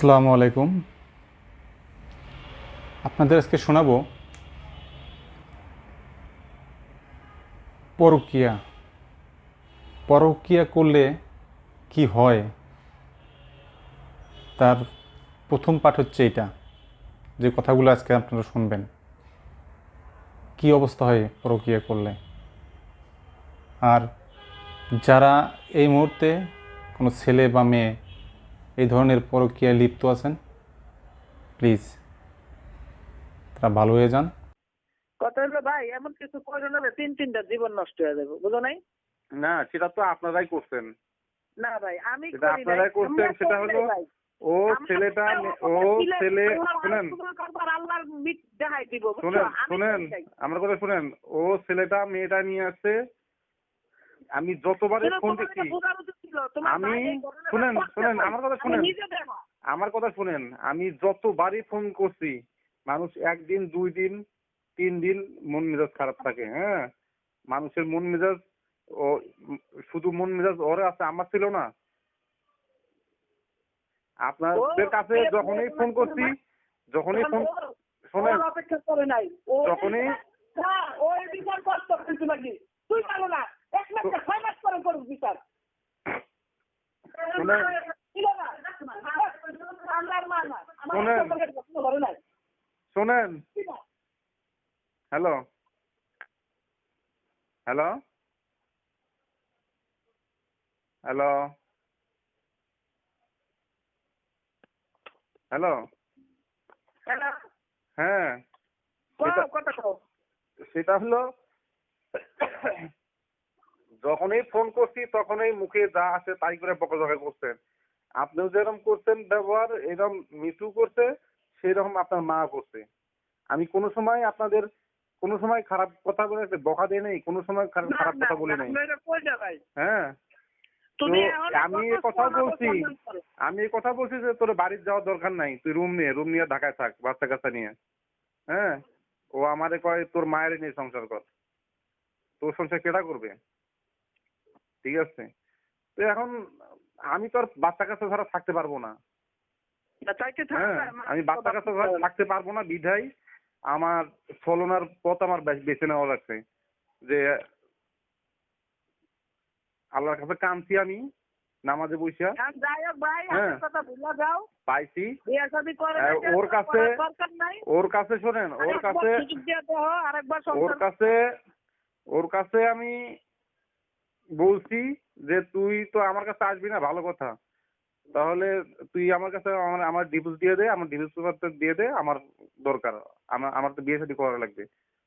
আসসালামু আলাইকুম। আপনাদের আজকে শোনাবো পরকিয়া। পরকিয়া করলে কি হয়? তার প্রথম পাঠ হচ্ছে এটা যে কথাগুলো আজকে আপনারা শুনবেন। কি অবস্থা হয় পরকিয়া করলে? আর যারা এই মুহূর্তে কোনো ছেলে বা মেয়ে এই ধরনের পরকীয়ায় লিপ্ত আছেন প্লিজ তারা ভালো হয়ে যান কথা হলো ভাই এমন কিছু করে তিন তিনটা জীবন নষ্ট হয়ে যাবে বুঝো নাই না সেটা তো আপনারাই করছেন না ভাই আমি। আপনারাই করছেন, সেটা হলো ভাই। ও ছেলেটা ও ছেলে- শুনেন? শুনেন শুনেন আমার কথা শুনেন ও ছেলেটা মেয়েটা নিয়ে আসছে আমি যতবারই কিন্তু ফোন দিচ্ছি আমি- শুনেন, শুনেন, আমার কথা শুনেন। আমার কথা শুনেন আমি যতবারই ফোন করছি মানুষ একদিন দুই দিন তিন দিন মন মেজাজ খারাপ থাকে হ্যাঁ? মানুষের মন মেজাজ ও শুধু মন মেজাজ ওরে আছে আমার ছিল না। আপনাদের কাছে যখনই ফোন করছি যখনই ফোন শোনেন। ওর অপেক্ষা করে নাই। যখনই না, ও বিচার করতো নাকি? তুই পারো না। এক মাস ছয় মাস পরে করুক বিচার। শোনেন। ছিল না। আমার মা না আমার শোনেন। Hello. Hello. Hello. Hello. Hello. হ্যাঁ। সেটা হলো যখনই ফোন করছি তখনই মুখে যা আসে তাই করে বকাঝকা করছেন। আপনিও যেরকম করছেন ব্যবহার এরকম মিঠু করছে সেরকম আপনার মা করছে। আমি কোনো সময় আপনাদের কোনো সময় খারাপ কথা বলে বকা দেয় নাই কোনো সময় খারাপ কথা বলি নাই। হ্যাঁ। আমি এই কথা বলছি। আমি এই কথা বলছি যে তোর বাড়ির যাওয়ার দরকার নাই তুই রুম নিয়ে রুম নিয়ে ঢাকায় থাক বাচ্চা কাচ্চা নিয়ে। হ্যাঁ? ও আমারে কয় তোর মায়ের নিয়ে সংসার কর। তোর সংসার কেটা করবে? ঠিক আছে? তো এখন আমি তো আর বাচ্চা কাচ্চা ছাড়া থাকতে পারব না। হ্যাঁ আমি বাচ্চা কাচ্চা ছাড়া থাকতে পারব না বিধাই আমার চলনার পথ আমার বেছে নেওয়া লাগছে। যে আল্লাহর কাছে কাঁদছি আমি নামাজে বইসা। হ্যাঁ। পাইছি। হ্যাঁ, নাই, ওর কাছে-। ওর কাছে শোনেন ওর কাছে ওর কাছে ওর কাছে আমি বলছি যে তুই তো আমার কাছে আসবি না ভালো কথা। তাহলে তুই আমার কাছে আমার আমার ডিভোর্স দিয়ে দে আমার ডিভোর্স পেপার দিয়ে দে আমার দরকার। আমার আমার তো বিয়ে শাদী করা লাগবে।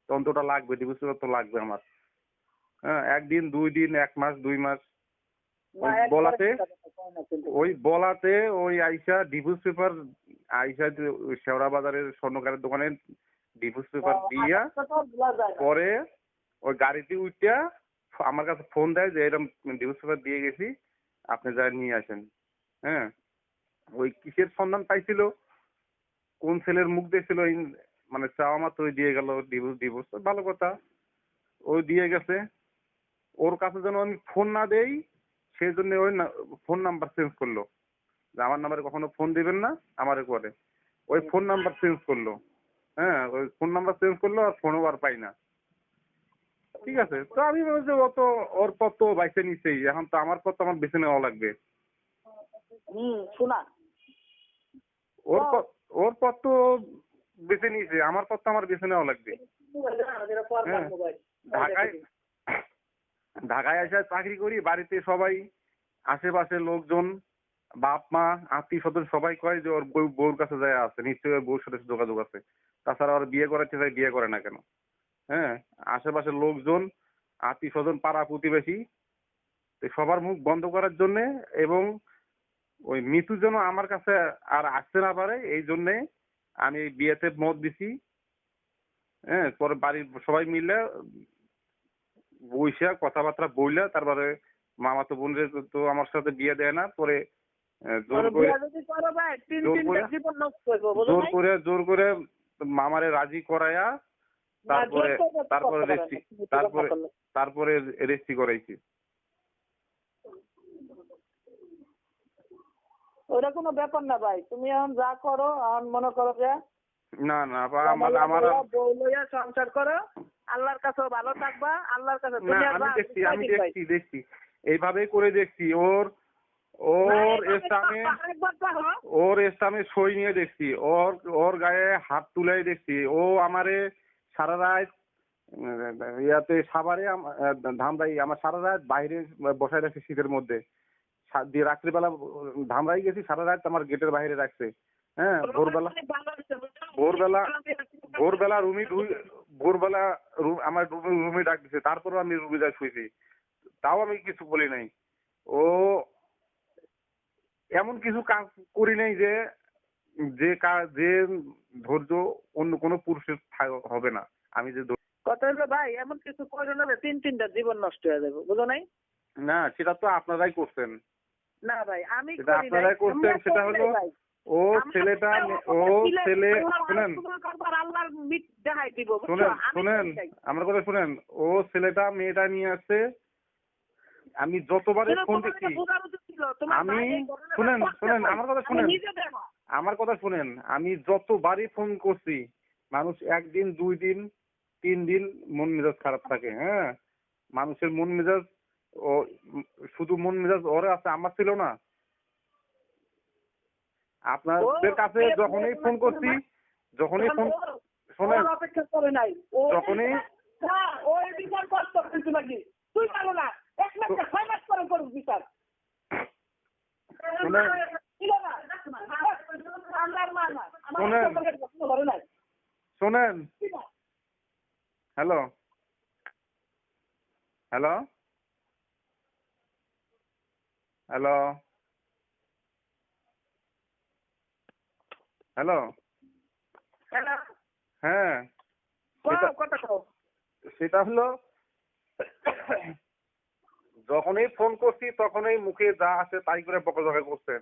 তন্ত্রটা লাগবে ডিভোর্স পেপার তো লাগবে আমার। হ্যাঁ একদিন দুই দিন এক মাস দুই মাস। ওই বলাতে। ওই বলাতে ওই আইসা ডিভোর্স পেপার আইসা শেওড়া বাজারের স্বর্ণকারের দোকানে ডিভোর্স পেপার দিয়া না। পরে ওই গাড়িতে উঠটা আমার কাছে ফোন দেয় যে এরকম ডিভোর্স পেপার দিয়ে গেছি, আপনি যা নিয়ে আসেন। হ্যাঁ? ওই কিসের সন্ধান পাইছিল? কোন ছেলের মুখ দেখছিল? এই মানে চাওয়া মাত্র ওই দিয়ে গেল ডিভোর্স ডিভোর্স ভালো কথা। ওই দিয়ে গেছে। ওর কাছে যেন আমি ফোন না দেই সেই জন্য ওই ফোন নাম্বার চেঞ্জ করল। যে আমার নাম্বারে কখনো ফোন দিবেন না, আমার করে। ওই ফোন নাম্বার চেঞ্জ করল। হ্যাঁ ওই ফোন নাম্বার চেঞ্জ করল আর ফোনও আর পাই না। ঠিক আছে তো আমি বলছি ও তো ওর পথ তো বাইছে নিছেই এখন তো আমার পথ আমার বেছে নেওয়া লাগবে হুম, শোনা। ওর। পথ ওর পথ তো বেছে নিয়েছে আমার পথ তো আমার বেছে নেওয়া লাগবে হ্যাঁ। ঢাকায় ঢাকায় এসে চাকরি করি বাড়িতে সবাই আশেপাশের লোকজন বাপ মা আত্মীয় স্বজন সবাই কয় যে ওর বউ বউর কাছে যায় আছে নিশ্চয়ই ওর বউর সাথে যোগাযোগ আছে তাছাড়া ওর বিয়ে করাচ্ছে তাই বিয়ে করে না কেন হ্যাঁ আশেপাশের লোকজন আত্মীয় স্বজন পাড়া প্রতিবেশী সবার মুখ বন্ধ করার জন্য এবং ওই মৃত্যু যেন আমার কাছে আর আসতে না পারে এই জন্যে আমি বিয়েতে মত দিছি। হ্যাঁ পরে বাড়ির সবাই মিলে বইসা কথাবার্তা বইলা তারপরে মামা তো বোনরে তো- আমার সাথে বিয়ে দেয় না পরে জোর করে জোর করে- জোর মামারে রাজি করাইয়া তারপরে তারপরে রেস্টি তারপরে তারপরে রেস্টি করাইছি। ওটা কোনো ব্যাপার না ভাই তুমি এখন যা করো এখন মনে করো যে না না আপা, আমার আমার বউ লইয়া সংসার করো আল্লাহর কাছে ভালো থাকবা আল্লাহর কাছে না আমি দেখছি আমি দেখছি দেখছি। এইভাবেই করে দেখছি ওর ওর ইসলামে ওর ইসলামে সই নিয়ে দেখছি ওর ওর গায়ে হাত তুলে দেখছি ও আমারে সারা রাত ইয়াতে সাভারে ধামরাই আমার সারা রাত বাইরে বসায় রাখছে শীতের মধ্যে। দিয়ে রাত্রিবেলা ধামরাই গেছি সারা রাত আমার গেটের বাইরে রাখছে। হ্যাঁ ভোরবেলা ভোরবেলা ভোরবেলা রুমি ভোরবেলা রু- আমার রুমে রুমে ডাক দিছে তারপরও আমি রুমে যা শুয়েছি তাও আমি কিছু বলি নাই। ও এমন কিছু কাজ করি নাই যে যে যে ধৈর্য অন্য কোনো পুরুষের হবে না। আমি যে কথা হলো ভাই এমন কিছু করে নেবে তিন তিনটা জীবন নষ্ট হয়ে যাবে বুঝো নাই? না সেটা তো আপনারাই করছেন। না ভাই আমি আপনারাই করছেন, সেটা হলো ও ছেলেটা ও ছেলে শুনেন? শুনেন শুনেন আমার কথা শুনেন। ও ছেলেটা মেয়েটা নিয়ে আসছে আমি যতবারে ফোন তোমার আমি- শুনেন, শুনেন, আমার কথা শুনেন। আমার কথা শুনেন আমি যতবারই ফোন করছি মানুষ একদিন দুই দিন তিন দিন মন মেজাজ খারাপ থাকে হ্যাঁ? মানুষের মন মেজাজ ও শুধু মন মেজাজ ওরে আছে আমার ছিল না। আপনাদের কাছে যখনই ফোন করছি যখনই ফোন শোনেন। অপেক্ষা করে নাই। ও যখনই- ও বিচার করতো কিন্তু নাকি। তুই পারো না। মাস ছয় মাস করে করুক বিচার। শুনেন। হ্যালো। হ্যালো। হ্যালো। হ্যালো। হ্যাঁ। সেটা হলো যখনই ফোন করছি তখনই মুখে যা আসে তাই করে বকাঝকা করছেন।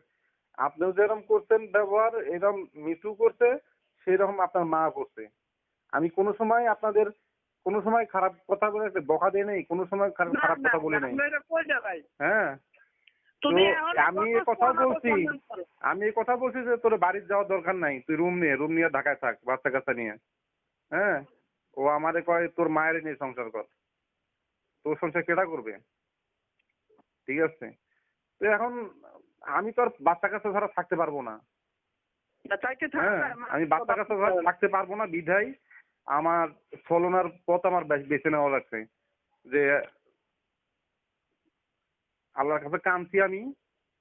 আপনিও যেরকম করছেন ব্যবহার এরকম মিঠু করছে সেরকম আপনার মা করছে। আমি কোনো সময় আপনাদের কোনো সময় খারাপ কথা বলে বকা দিয়ে নেই কোনো সময় খারাপ কথা বলি নাই? হ্যাঁ। আমি এই কথা কথা বলছি আমি এই কথা বলছি যে তোর বাড়ির যাওয়ার দরকার নাই তুই রুম নিয়ে রুম নিয়ে ঢাকায় থাক বাচ্চা কাচ্চা নিয়ে। হ্যাঁ? ও আমারে কয় তোর মায়ের নিয়ে সংসার কর। তোর সংসার কেটা করবে? ঠিক আছে? তো এখন আমি তো আর বাচ্চা কাচ্চা ছাড়া থাকতে পারব না। হ্যাঁ না, আমি বাচ্চা ছাড়া থাকতে পারব না বিধায় আমার চলনার পথ আমার বেছে নেওয়া লাগছে যে আল্লাহর কাছে কাঁদছি আমি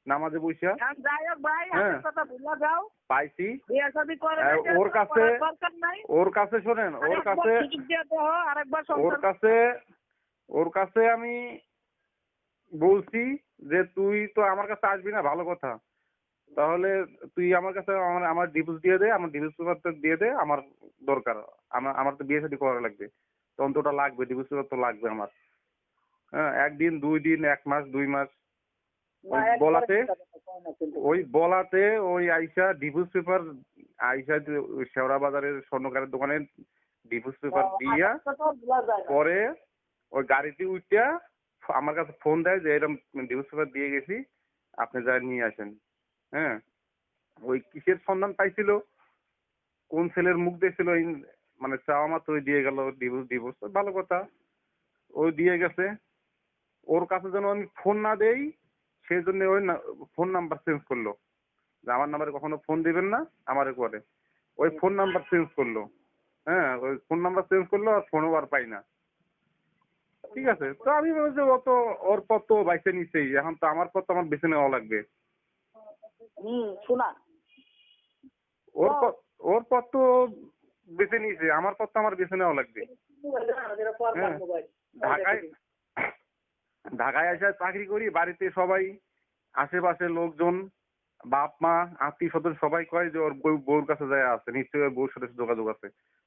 নামাজে বইসা। হ্যাঁ। পাইছি। হ্যাঁ, নাই, ওর কাছে- ওর কাছে শোনেন ওর কাছে ওর কাছে ওর কাছে আমি বলছি যে তুই তো আমার কাছে আসবি না ভালো কথা তাহলে তুই আমার কাছে আমার আমার ডিভোর্স দিয়ে দে আমার ডিভোর্স পেপারটা দিয়ে দে আমার দরকার আমার আমার তো বিয়ে শাদী করা লাগবে তখন তো ওটা লাগবে ডিভোর্স পেপার তো লাগবে আমার হ্যাঁ একদিন দুই দিন এক মাস দুই মাস ওই বলাতে। ওই বলাতে ওই আইসা ডিভোর্স পেপার আইসা শেওড়া বাজারের স্বর্ণকারের দোকানে ডিভোর্স পেপার দিয়া না। পরে ওই গাড়িতে উঠা আমার কাছে ফোন দেয় যে এরকম ডিভোর্স পেপার দিয়ে গেছি, আপনি যা নিয়ে আসেন। হ্যাঁ? ওই কিসের সন্ধান পাইছিল? কোন ছেলের মুখ দেখছিল? মানে চাওয়া মাত্র ওই দিয়ে গেল ডিভোর্স ডিভোর্স ভালো কথা। ওই দিয়ে গেছে। ওর কাছে যেন আমি ফোন না দেই সেই জন্য ওই ফোন নাম্বার চেঞ্জ করল। যে আমার নাম্বারে কখনো ফোন দিবেন না, আমারে করে। ওই ফোন নাম্বার চেঞ্জ করল। হ্যাঁ ওই ফোন নাম্বার চেঞ্জ করল আর ফোনও আর পাই না। ঠিক আছে। তো আমি বলছি ও তো ওর পথ তো বাইছে নিছেই এখন তো আমার পথ আমার বেছে নেওয়া লাগবে। হুম শোনা। ওর পথ ওর পথ তো বেছে নিয়েছে আমার পথ তো আমার বেছে নেওয়া লাগবে। হ্যাঁ। ঢাকায় ঢাকায় এসে চাকরি করি বাড়িতে সবাই আশেপাশের লোকজন বাপ মা আত্মীয় স্বজন সবাই কয় যে ওর বউ বউর কাছে যায় আছে নিশ্চয়ই ওর বউর সাথে যোগাযোগ আছে।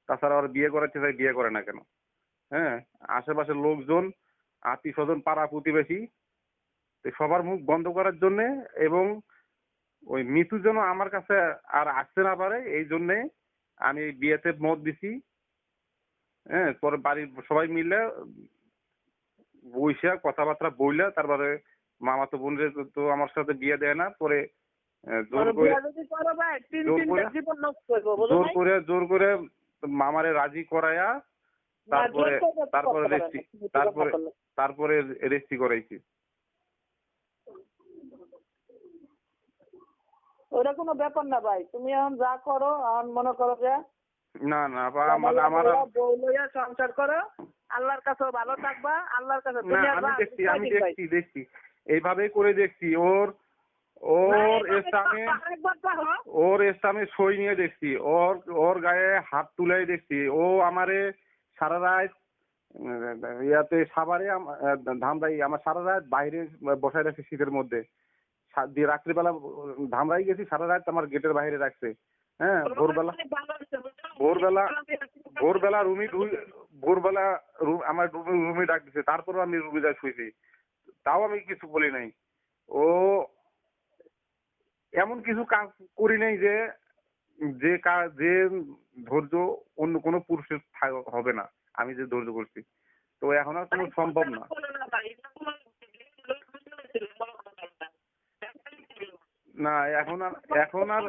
তাছাড়া ওর বিয়ে করাচ্ছে তাই বিয়ে করে না কেন? হ্যাঁ আশেপাশের লোকজন আত্মীয় স্বজন পাড়া প্রতিবেশী সবার মুখ বন্ধ করার জন্যে এবং ওই মৃত্যু যেন আমার কাছে আর আসতে না পারে এই জন্যে আমি বিয়েতে মত দিছি। হ্যাঁ পরে বাড়ির সবাই মিলে বইসা কথাবার্তা বইলা তারপরে মামা তো বোন তো আমার সাথে বিয়ে দেয় না পরে জোর করে জোর করে- জোর করে মামারে রাজি করায়া তারপরে তারপরে পারে রেস্টি তারপরে তারপরে রেস্টি করাইছি। ওটা কোনো ব্যাপার না ভাই তুমি এখন যা করো এখন মনে করো যে না না বা আমার আমার বউ লইয়া সংসার করো আল্লাহর কাছে ভালো থাকবা আল্লাহর কাছে না তুমি আর আমি দেখছি আমি দেখছি দেখছি। এইভাবেই করে দেখছি ওর ওর ইসলামে ওর ইসলামে সই নিয়ে দেখছি ওর ওর গায়ে হাত তুলে দেখছি ও আমারে সারা রাত ইয়াতে সাভারে ধামরাই আমার সারা রাত বাইরে বসায় রাখছে শীতের মধ্যে। দিয়ে রাত্রিবেলা ধামরাই গেছি সারা রাত আমার গেটের বাইরে রাখছে। হ্যাঁ ভোরবেলা? ভোরবেলা ভোরবেলা রুমি ভোরবেলা রুম আমার রুমে রুমে ডাক দিছে তারপরও আমি রুমে যা শুয়েছি তাও আমি কিছু বলি নাই। ও এমন কিছু কাজ করি নাই যে যে যে ধৈর্য অন্য কোনো পুরুষের হবে না। আমি যে ধৈর্য করছি তো এখন আর কোনো সম্ভব না। না, এখন আর এখন আর